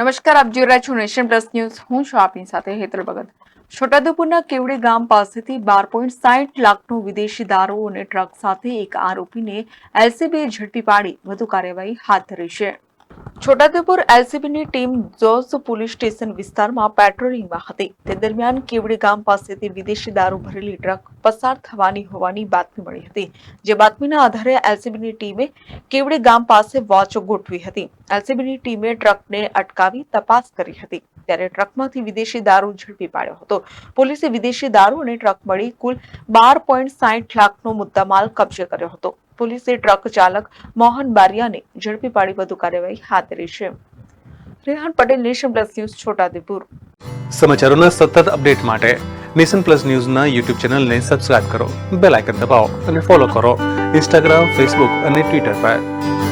નમસ્કાર, આપ જોઈ રહ્યા છો નેશન પ્લસ ન્યૂઝ. હું છું આપની સાથે હેતલ ભગત. છોટાઉદેપુરના કેવડી ગામ પાસેથી બાર પોઈન્ટ સાઠ લાખનો વિદેશી દારૂ અને ટ્રક સાથે એક આરોપીને એલસીબીએ ઝડપી પાડી. વધુ કાર્યવાહી હાથ ધરી છે. છોટાઉદેપુર એલસીબીની ટીમ જોસ પોલીસ સ્ટેશન વિસ્તારમાં પેટ્રોલિંગમાં હતી. તે દરમિયાન કેવડી ગામ પાસેથી વિદેશી દારૂ ભરેલી ટ્રક પસાર થવાની હોવાની બાતમી મળી હતી. જે બાતમીના આધારે એલસીબીની ટીમે કેવડી ગામ પાસે વોચ ગોઠવી હતી. એલસીબીની ટીમે ટ્રકને અટકાવી તપાસ કરી હતી. ત્યારે ટ્રકમાંથી વિદેશી દારૂ ઝડપી પાડ્યો હતો. પોલીસે વિદેશી દારૂ અને ટ્રક મળી કુલ બાર પોઈન્ટ સાઠ લાખનો મુદ્દામાલ કબજે કર્યો હતો. પોલીસે ટ્રક ચાલક મોહન બારિયાને ઝડપી પાડી વધુ કાર્યવાહી હાથ ધરી છે. Rehan Patel nation plus news Chhotaudepur. સમાચારોના સતત અપડેટ માટે નેશન પ્લસ ન્યૂઝના યુટ્યુબ ચેનલને સબસ્ક્રાઇબ કરો, બેલ આઇકન દબાવો અને ફોલો કરો. ઇન્સ્ટાગ્રામ, ફેસબુક અને ટ્વિટર પર.